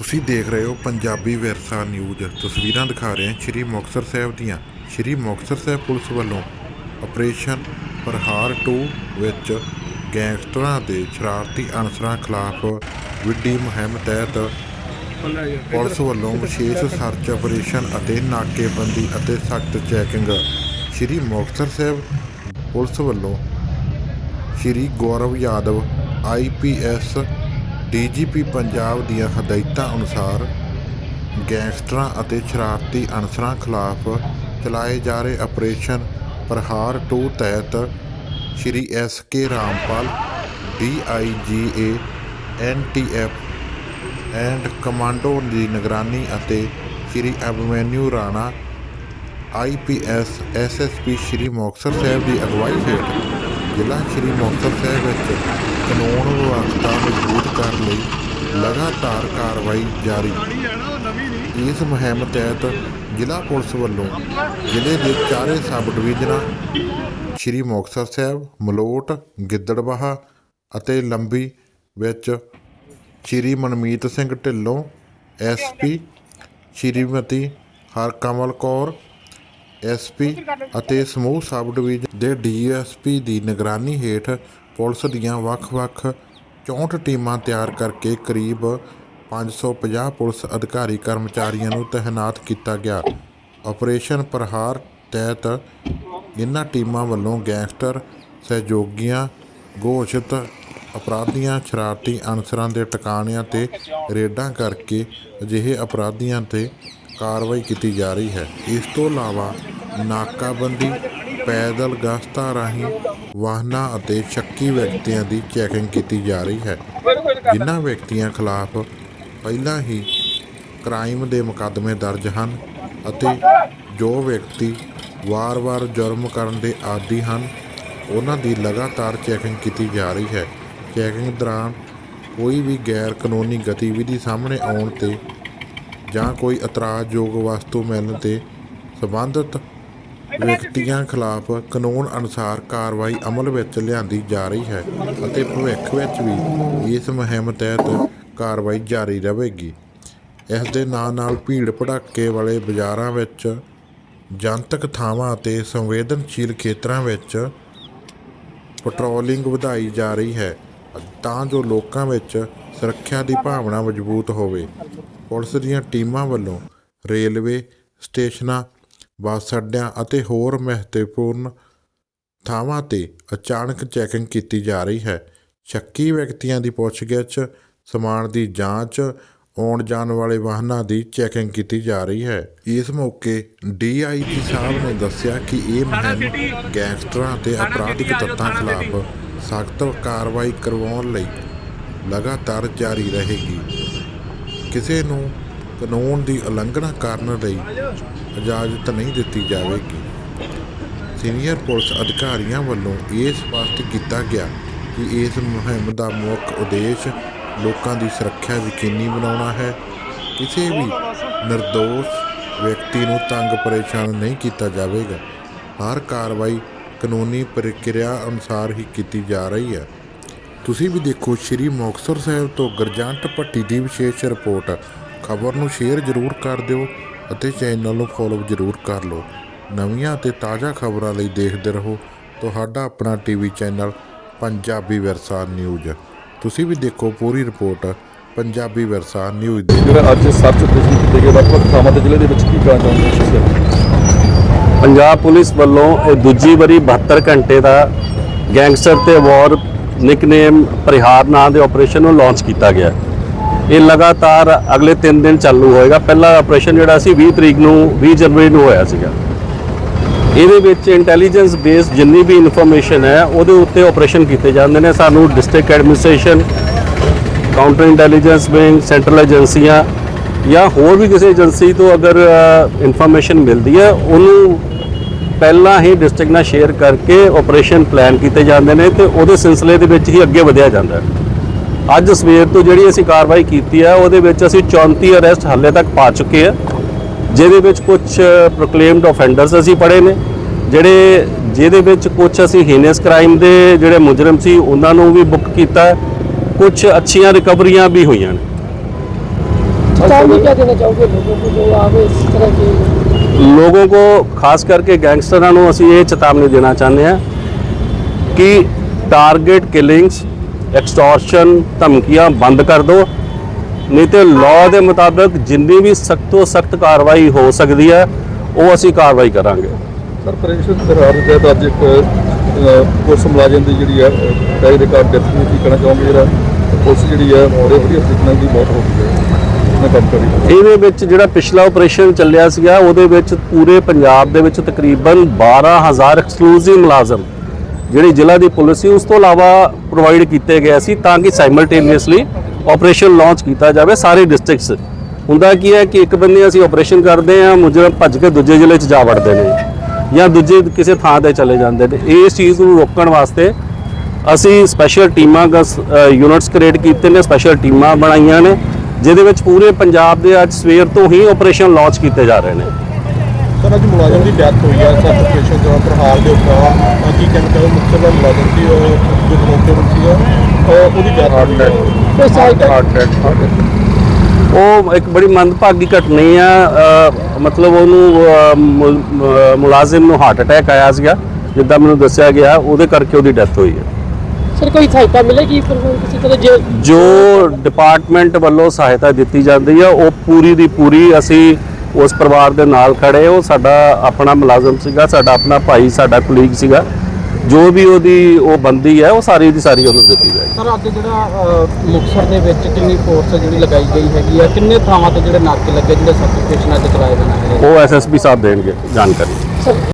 ਤੁਸੀਂ ਦੇਖ ਰਹੇ ਹੋ ਪੰਜਾਬੀ ਵਿਰਸਾ ਨਿਊਜ਼। ਤਸਵੀਰਾਂ ਦਿਖਾ ਰਹੇ ਹਾਂ ਸ਼੍ਰੀ ਮੁਕਤਸਰ ਸਾਹਿਬ ਦੀਆਂ। ਸ਼੍ਰੀ ਮੁਕਤਸਰ ਸਾਹਿਬ ਪੁਲਿਸ ਵੱਲੋਂ ਆਪਰੇਸ਼ਨ ਪ੍ਰਹਾਰ 2 ਵਿੱਚ ਗੈਂਗਸਟਰਾਂ ਦੇ ਸ਼ਰਾਰਤੀ ਅਨਸਰਾਂ ਖਿਲਾਫ ਵਿੱਢੀ ਮੁਹਿੰਮ ਤਹਿਤ ਪੁਲਿਸ ਵੱਲੋਂ ਵਿਸ਼ੇਸ਼ ਸਰਚ ਆਪਰੇਸ਼ਨ ਅਤੇ ਨਾਕੇਬੰਦੀ ਅਤੇ ਸਖਤ ਚੈਕਿੰਗ। ਸ਼੍ਰੀ ਮੁਕਤਸਰ ਸਾਹਿਬ ਪੁਲਿਸ ਵੱਲੋਂ ਸ਼੍ਰੀ ਗੌਰਵ ਯਾਦਵ ਆਈਪੀਐਸ ਡੀਜੀਪੀ ਪੰਜਾਬ ਦੀਆਂ ਹਦਾਇਤਾਂ ਅਨੁਸਾਰ ਗੈਂਗਸਟਰਾਂ ਅਤੇ ਸ਼ਰਾਰਤੀ ਅਨਸਰਾਂ ਖਿਲਾਫ ਚਲਾਏ ਜਾ ਰਹੇ ਆਪਰੇਸ਼ਨ ਪ੍ਰਹਾਰ 2 ਤਹਿਤ Shri S K Rampal DIG A NTF and commando ਦੀ ਨਿਗਰਾਨੀ ਅਤੇ ਸ਼੍ਰੀ ਅਭਿਮਨਿਊ ਰਾਣਾ ਆਈਪੀਐਸ ਐਸਐਸਪੀ ਸ਼੍ਰੀ ਮੁਕਤਸਰ ਸਾਹਿਬ ਦੀ ਅਗਵਾਈ ਹੇਠ ਜ਼ਿਲ੍ਹਾ ਸ਼੍ਰੀ ਮੁਕਤਸਰ ਸਾਹਿਬ ਵਿੱਚ ਕਾਨੂੰਨ ਵਿਵਸਥਾ ਮਜ਼ਬੂਤ ਕਰਨ ਲਈ ਲਗਾਤਾਰ ਕਾਰਵਾਈ ਜਾਰੀ। ਇਸ ਮੁਹਿੰਮ ਤਹਿਤ ਜ਼ਿਲ੍ਹਾ ਪੁਲਿਸ ਵੱਲੋਂ ਜ਼ਿਲ੍ਹੇ ਦੇ ਚਾਰੇ ਸਬ ਡਿਵੀਜ਼ਨਾਂ ਸ਼੍ਰੀ ਮੁਕਤਸਰ ਸਾਹਿਬ, ਮਲੋਟ ਗਿੱਦੜਬਾਹਾ ਅਤੇ ਲੰਬੀ ਵਿੱਚ ਸ਼੍ਰੀ ਮਨਮੀਤ ਸਿੰਘ ਢਿੱਲੋਂ ਐਸਪੀ ਸ਼੍ਰੀਮਤੀ ਹਰਕਮਲ ਕੌਰ ਐਸਪੀ ਅਤੇ ਸਮੂਹ ਸਬ ਡਿਵੀਜ਼ਨ ਦੇ ਡੀਐਸਪੀ ਦੀ ਨਿਗਰਾਨੀ ਹੇਠ ਪੁਲਿਸ ਦੀਆਂ ਵੱਖ-ਵੱਖ 64 ਟੀਮਾਂ ਤਿਆਰ ਕਰਕੇ ਕਰੀਬ 550 ਪੁਲਿਸ ਅਧਿਕਾਰੀ ਕਰਮਚਾਰੀਆਂ ਨੂੰ ਤੈਨਾਤ ਕੀਤਾ ਗਿਆ। ਆਪਰੇਸ਼ਨ ਪ੍ਰਹਾਰ ਤਹਿਤ ਇਨ੍ਹਾਂ ਟੀਮਾਂ ਵੱਲੋਂ ਗੈਂਗਸਟਰ, ਸਹਿਯੋਗੀਆਂ, ਘੋਸ਼ਿਤ ਅਪਰਾਧੀਆਂ, ਸ਼ਰਾਰਤੀ ਅਨਸਰਾਂ ਦੇ ਟਿਕਾਣਿਆਂ ਤੇ ਰੇਡਾਂ ਕਰਕੇ ਅਜਿਹੇ ਅਪਰਾਧੀਆਂ ਤੇ ਕਾਰਵਾਈ ਕੀਤੀ ਜਾ ਰਹੀ ਹੈ। ਇਸ ਤੋਂ ਇਲਾਵਾ ਨਾਕਾਬੰਦੀ ਪੈਦਲ ਗਸ਼ਤਾਂ ਰਾਹੀਂ ਵਾਹਨਾਂ ਅਤੇ ਸ਼ੱਕੀ ਵਿਅਕਤੀਆਂ ਦੀ ਚੈਕਿੰਗ ਕੀਤੀ ਜਾ ਰਹੀ ਹੈ। ਜਿਨ੍ਹਾਂ ਵਿਅਕਤੀਆਂ ਖਿਲਾਫ ਪਹਿਲਾਂ ਹੀ ਕ੍ਰਾਈਮ ਦੇ ਮੁਕੱਦਮੇ ਦਰਜ ਹਨ ਅਤੇ ਜੋ ਵਿਅਕਤੀ ਵਾਰ-ਵਾਰ ਜੁਰਮ ਕਰਨ ਦੇ ਆਦੀ ਹਨ, ਉਹਨਾਂ ਦੀ ਲਗਾਤਾਰ ਚੈਕਿੰਗ ਕੀਤੀ ਜਾ ਰਹੀ ਹੈ। ਚੈਕਿੰਗ ਦੌਰਾਨ ਕੋਈ ਵੀ ਗੈਰ ਕਾਨੂੰਨੀ ਗਤੀਵਿਧੀ ਸਾਹਮਣੇ ਆਉਣ ਤੇ ਜਾਂ ਕੋਈ ਇਤਰਾਜ਼ਯੋਗ ਵਸਤੂ ਮਿਲਣ ਤੇ ਸੰਬੰਧਿਤ ਵਿਅਕਤੀਆਂ ਖਿਲਾਫ ਕਾਨੂੰਨ ਅਨੁਸਾਰ ਕਾਰਵਾਈ ਅਮਲ ਵਿੱਚ ਲਿਆਂਦੀ ਜਾ ਰਹੀ ਹੈ ਅਤੇ ਭਵਿੱਖ ਵਿੱਚ ਵੀ ਇਸ ਮੁਹਿੰਮ ਤਹਿਤ ਕਾਰਵਾਈ ਜਾਰੀ ਰਹੇਗੀ। ਇਸ ਦੇ ਨਾਲ ਨਾਲ ਭੀੜ ਭੜਾਕੇ ਵਾਲੇ ਬਾਜ਼ਾਰਾਂ ਵਿੱਚ, ਜਨਤਕ ਥਾਵਾਂ ਅਤੇ ਸੰਵੇਦਨਸ਼ੀਲ ਖੇਤਰਾਂ ਵਿੱਚ ਪੈਟਰੋਲਿੰਗ ਵਧਾਈ ਜਾ ਰਹੀ ਹੈ ਤਾਂ ਜੋ ਲੋਕਾਂ ਵਿੱਚ ਸੁਰੱਖਿਆ ਦੀ ਭਾਵਨਾ ਮਜ਼ਬੂਤ ਹੋਵੇ। ਪੁਲਿਸ ਦੀਆਂ ਟੀਮਾਂ ਵੱਲੋਂ ਰੇਲਵੇ ਸਟੇਸ਼ਨਾਂ ਬੱਸ ਅੱਡਿਆਂ ਅਤੇ ਹੋਰ ਮਹੱਤਵਪੂਰਨ ਥਾਵਾਂ ਤੇ ਅਚਾਨਕ ਚੈਕਿੰਗ ਕੀਤੀ ਜਾ ਰਹੀ ਹੈ। ਸ਼ੱਕੀ ਵਿਅਕਤੀਆਂ ਦੀ ਪੁੱਛਗਿੱਛ, ਸਮਾਨ ਦੀ ਜਾਂਚ, ਆਉਣ ਜਾਣ ਵਾਲੇ ਵਾਹਨਾਂ ਦੀ ਚੈਕਿੰਗ ਕੀਤੀ ਜਾ ਰਹੀ ਹੈ। ਇਸ ਮੌਕੇ ਡੀਆਈਜੀ ਸਾਹਿਬ ਨੇ ਦੱਸਿਆ ਕਿ ਇਹ ਮੁਹਿੰਮ ਗੈਂਗਸਟਰਾਂ ਅਤੇ ਅਪਰਾਧਿਕ ਤੱਤਾਂ ਖਿਲਾਫ ਸਖਤ ਕਾਰਵਾਈ ਕਰਵਾਉਣ ਲਈ ਲਗਾਤਾਰ ਜਾਰੀ ਰਹੇਗੀ। ਕਿਸੇ ਨੂੰ ਕਾਨੂੰਨ ਦੀ ਉਲੰਘਣਾ ਕਰਨ ਲਈ ਇਜਾਜ਼ਤ ਨਹੀਂ ਦਿੱਤੀ ਜਾਵੇਗੀ। ਸੀਨੀਅਰ ਪੁਲਿਸ ਅਧਿਕਾਰੀਆਂ ਵੱਲੋਂ ਇਹ ਸਪਸ਼ਟ ਕੀਤਾ ਗਿਆ ਕਿ ਇਸ ਮੁਹਿੰਮ ਦਾ ਮੁੱਖ ਉਦੇਸ਼ ਲੋਕਾਂ ਦੀ ਸੁਰੱਖਿਆ ਯਕੀਨੀ ਬਣਾਉਣਾ ਹੈ। ਕਿਸੇ ਵੀ ਨਿਰਦੋਸ਼ ਵਿਅਕਤੀ ਨੂੰ ਤੰਗ ਪਰੇਸ਼ਾਨ ਨਹੀਂ ਕੀਤਾ ਜਾਵੇਗਾ। ਹਰ ਕਾਰਵਾਈ ਕਾਨੂੰਨੀ ਪ੍ਰਕਿਰਿਆ ਅਨੁਸਾਰ ਹੀ ਕੀਤੀ ਜਾ ਰਹੀ ਹੈ। ਤੁਸੀਂ ਵੀ ਦੇਖੋ, ਸ਼੍ਰੀ ਮੁਕਤਸਰ ਸਾਹਿਬ ਤੋਂ ਗਰਜੰਟ ਭੱਟੀ ਦੀ ਵਿਸ਼ੇਸ਼ ਰਿਪੋਰਟ। ਖਬਰ ਨੂੰ ਸ਼ੇਅਰ ਜ਼ਰੂਰ ਕਰ ਦਿਓ ਅਤੇ ਚੈਨਲ ਨੂੰ ਫੋਲੋ ਜ਼ਰੂਰ ਕਰ ਲਓ। ਨਵੀਆਂ ਅਤੇ ਤਾਜ਼ਾ ਖਬਰਾਂ ਲਈ ਦੇਖਦੇ ਰਹੋ। ਤੁਹਾਡਾ ਆਪਣਾ ਟੀਵੀ ਚੈਨਲ ਪੰਜਾਬੀ ਵਿਰਸਾ ਨਿਊਜ਼। ਤੁਸੀਂ ਵੀ ਦੇਖੋ ਪੂਰੀ ਰਿਪੋਰਟ ਪੰਜਾਬੀ ਵਿਰਸਾ ਨਿਊਜ਼ ਦੀ। ਜਿਹੜਾ ਅੱਜ ਸਰਚ ਤੁਸੀਂ ਕੀਤੇ ਗਏ ਵੱਖ ਵੱਖ ਥਾਵਾਂ ਤੇ ਜ਼ਿਲ੍ਹੇ ਦੇ ਵਿੱਚ ਕੀ ਕਹਿਣਾ ਚਾਹੁੰਦੇ ਹੋ ਤੁਸੀਂ? ਪੰਜਾਬ ਪੁਲਿਸ ਵੱਲੋਂ ਇਹ ਦੂਜੀ ਵਾਰੀ 72 ਘੰਟੇ ਦਾ ਗੈਂਗਸਟਰ ਤੇ ਵਾਰ ਨਿਕਨੇਮ ਪ੍ਰਹਾਰ ਨਾਂ ਦੇ ਆਪਰੇਸ਼ਨ ਨੂੰ ਲਾਂਚ ਕੀਤਾ ਗਿਆ। ਇਹ ਲਗਾਤਾਰ ਅਗਲੇ 3 ਦਿਨ ਚਾਲੂ ਹੋਏਗਾ। ਪਹਿਲਾ ਆਪਰੇਸ਼ਨ ਜਿਹੜਾ ਸੀ 20 ਤਰੀਕ ਨੂੰ 20 ਜਨਵਰੀ ਨੂੰ ਹੋਇਆ ਸੀਗਾ। ਇਹਦੇ ਵਿੱਚ ਇੰਟੈਲੀਜੈਂਸ ਬੇਸ ਜਿੰਨੀ ਵੀ ਇਨਫੋਰਮੇਸ਼ਨ ਹੈ, ਉਹਦੇ ਉੱਤੇ ਆਪਰੇਸ਼ਨ ਕੀਤੇ ਜਾਂਦੇ ਨੇ। ਸਾਨੂੰ district administration counter intelligence wing central ਏਜੰਸੀਆਂ ਜਾਂ ਹੋਰ ਵੀ ਕਿਸੇ ਏਜੰਸੀ ਤੋਂ ਅਗਰ ਇਨਫੋਰਮੇਸ਼ਨ ਮਿਲਦੀ ਹੈ, ਉਹਨੂੰ ਪਹਿਲਾਂ ਹੀ ਡਿਸਟ੍ਰਿਕਟ ਨਾਲ ਸ਼ੇਅਰ ਕਰਕੇ ਆਪਰੇਸ਼ਨ ਪਲਾਨ ਕੀਤੇ ਜਾਂਦੇ ਨੇ ਤੇ ਉਹਦੇ ਸਿਲਸਿਲੇ ਦੇ ਵਿੱਚ ਹੀ ਅੱਗੇ ਵਧਿਆ ਜਾਂਦਾ ਹੈ। ਅੱਜ ਸਵੇਰ ਤੋਂ ਜਿਹੜੀ ਅਸੀਂ ਕਾਰਵਾਈ ਕੀਤੀ ਹੈ ਉਹਦੇ ਵਿੱਚ ਅਸੀਂ 34 ਅਰੈਸਟ ਹਾਲੇ ਤੱਕ ਪਾ ਚੁੱਕੇ ਆ ਜਿਹਦੇ ਵਿੱਚ ਕੁਝ ਪ੍ਰੋਕਲੇਮਡ ਆਫੈਂਡਰਸ ਅਸੀਂ ਪੜੇ ਨੇ ਜਿਹੜੇ ਜਿਹਦੇ ਵਿੱਚ ਕੁਝ ਅਸੀਂ ਹੀਨੇਸ ਕ੍ਰਾਈਮ ਦੇ ਜਿਹੜੇ ਮੁਜਰਮ ਸੀ ਉਹਨਾਂ ਨੂੰ ਵੀ ਬੁੱਕ ਕੀਤਾ ਕੁਝ ਅੱਛੀਆਂ ਰਿਕਵਰੀਆਂ ਵੀ ਹੋਈਆਂ ਨੇ। ਲੋਗੋਂ ਕੋ ਖਾਸ ਕਰਕੇ ਗੈਂਗਸਟਰਾਂ ਨੂੰ ਅਸੀਂ ਇਹ ਚੇਤਾਵਨੀ ਦੇਣਾ ਚਾਹੁੰਦੇ ਆ ਕਿ ਟਾਰਗੇਟ ਕਿਲਿੰਗਸ ਐਕਸਟੋਰਸ਼ਨ ਧਮਕੀਆਂ ਬੰਦ ਕਰ ਦਿਓ। ਨਹੀਂ ਤੇ ਲਾਅ ਦੇ ਮੁਤਾਬਕ ਜਿੰਨੀ ਵੀ ਸਖਤ ਸਖਤ ਕਾਰਵਾਈ ਹੋ ਸਕਦੀ ਹੈ ਉਹ ਅਸੀਂ ਕਾਰਵਾਈ ਕਰਾਂਗੇ। ਸਰ ਪ੍ਰੈਸ਼ਰ ਦਰਾਰ ਦੇ ਤਹਿਤ ਅੱਜ ਇੱਕ ਪੁਲਿਸ ਮੁਲਾਜ਼ਮ ਦੀ ਜਿਹੜੀ ਹੈ ਪੈਸੇ ਦੇ ਕਾਰਨ ਡੈਥ ਹੋਈ। ਕੀ ਕਹਿਣਾ ਚਾਹੁੰਦੇ ਜਿਹੜਾ ਪੁਲਿਸ ਜਿਹੜੀ ਹੈ ਬੜੇ ਵਧੀਆ ਨਾਲ ਦੀ ਮੌਤ ਹੋ ਗਈ ਹੈ। ਕਰੀ ਇਹਦੇ ਵਿੱਚ ਜਿਹੜਾ ਪਿਛਲਾ ਆਪਰੇਸ਼ਨ ਚੱਲਿਆ ਸੀਗਾ ਉਹਦੇ ਵਿੱਚ ਪੂਰੇ ਪੰਜਾਬ ਦੇ ਵਿੱਚ ਤਕਰੀਬਨ 12000 ਐਕਸਕਲੂਸਿਵ ਮੁਲਾਜ਼ਮ ਜਿਹੜੀ ਜ਼ਿਲ੍ਹਾ ਦੀ ਪੁਲਿਸ ਸੀ, ਉਸ ਤੋਂ ਇਲਾਵਾ ਪ੍ਰੋਵਾਈਡ ਕੀਤੇ ਗਏ ਸੀ ਤਾਂ ਕਿ ਸਾਈਮਲਟੇਨੀਅਸਲੀ ਆਪਰੇਸ਼ਨ ਲਾਂਚ ਕੀਤਾ ਜਾਵੇ ਸਾਰੇ ਡਿਸਟ੍ਰਿਕਟਸ ਹੁੰਦਾ ਕੀ ਹੈ ਕਿ ਇੱਕ ਬੰਦੇ ਅਸੀਂ ਆਪਰੇਸ਼ਨ ਕਰਦੇ ਹਾਂ, ਮੁਜਰਮ ਭੱਜ ਕੇ ਦੂਜੇ ਜ਼ਿਲ੍ਹੇ 'ਚ ਜਾ ਵੜਦੇ ਨੇ ਜਾਂ ਦੂਜੇ ਕਿਸੇ ਥਾਂ ਤੇ ਚਲੇ ਜਾਂਦੇ ਨੇ। ਇਸ ਚੀਜ਼ ਨੂੰ ਰੋਕਣ ਵਾਸਤੇ ਅਸੀਂ ਸਪੈਸ਼ਲ ਟੀਮਾਂ ਯੂਨਿਟਸ ਕ੍ਰੀਏਟ ਕੀਤੇ ਨੇ ਸਪੈਸ਼ਲ ਟੀਮਾਂ ਬਣਾਈਆਂ ਨੇ, ਜਿਹਦੇ ਵਿੱਚ ਪੂਰੇ ਪੰਜਾਬ ਦੇ ਅੱਜ ਸਵੇਰ ਤੋਂ ਹੀ ਆਪਰੇਸ਼ਨ ਲਾਂਚ ਕੀਤੇ ਜਾ ਰਹੇ ਨੇ। ਸਰ ਅੱਜ ਮੁਲਾਜ਼ਮ ਦੀ ਡੈਥ ਹੋਈ ਹੈ ਸਰ ਸਟੇਸ਼ਨ ਜਵਾਂ ਪ੍ਰਹਾਲ ਦੇ ਉੱਪਰ ਕੀ ਕਹਿਣਾ ਚਾਹੋ ਮੁਕਤਸਰ ਮੁਲਾਜ਼ਮ ਸੀ ਉਹ ਜੋ ਮੌਕੇ ਪਰ ਸੀਗਾ ਉਹ ਉਹਦੀ ਡੈਥ ਹਾਰਟ ਅਟੈਕ ਤੇ ਸਾਈਟ ਹਾਰਟ ਅਟੈਕ ਉਹ ਇੱਕ ਬੜੀ ਮੰਦਭਾਗੀ ਘਟਨਾ ਹੀ ਮਤਲਬ ਉਹਨੂੰ ਮੁਲਾਜ਼ਮ ਨੂੰ ਹਾਰਟ ਅਟੈਕ ਆਇਆ ਸੀਗਾ ਜਿੱਦਾਂ ਮੈਨੂੰ ਦੱਸਿਆ ਗਿਆ ਉਹਦੇ ਕਰਕੇ ਉਹਦੀ ਡੈਥ ਹੋਈ ਹੈ। ਸਰ ਕੋਈ ਸਹਾਇਤਾ ਮਿਲੇਗੀ ਕਿਸੇ ਤਰ੍ਹਾਂ ਜੋ ਡਿਪਾਰਟਮੈਂਟ ਵੱਲੋਂ ਸਹਾਇਤਾ ਦਿੱਤੀ ਜਾਂਦੀ ਹੈ ਉਹ ਪੂਰੀ ਦੀ ਪੂਰੀ ਅਸੀਂ ਉਸ ਪਰਿਵਾਰ ਦੇ ਨਾਲ ਖੜੇ ਉਹ ਸਾਡਾ ਆਪਣਾ ਮੁਲਾਜ਼ਮ ਸੀਗਾ ਸਾਡਾ ਆਪਣਾ ਭਾਈ ਸਾਡਾ ਕੁਲੀਗ ਸੀਗਾ। ਜੋ ਵੀ ਉਹਦੀ ਉਹ ਬੰਦੀ ਹੈ ਉਹ ਸਾਰੀ ਦੀ ਸਾਰੀ ਉਹਨੂੰ ਦਿੱਤੀ ਜਾਏਗੀ। ਸਰ ਅੱਜ ਜਿਹੜਾ ਅ, ਮੁਕਤਸਰ ਦੇ ਵਿੱਚ ਕਿੰਨੀ ਫੋਰਸ ਜਿਹੜੀ ਲਗਾਈ ਗਈ ਹੈਗੀ ਆ ਕਿੰਨੇ ਥਾਵਾਂ ਤੇ ਜਿਹੜੇ ਨਾਕੇ ਲੱਗੇ ਜਿਹੜੇ ਸਰਟੀਫਿਕੇਸ਼ਨ ਅੱਜ ਚਲਾਏ ਜਾਣਾ ਹੈ ਉਹ ਐਸਐਸਪੀ ਸਾਹਿਬ ਦੇਣਗੇ ਜਾਣਕਾਰੀ। ਸਰ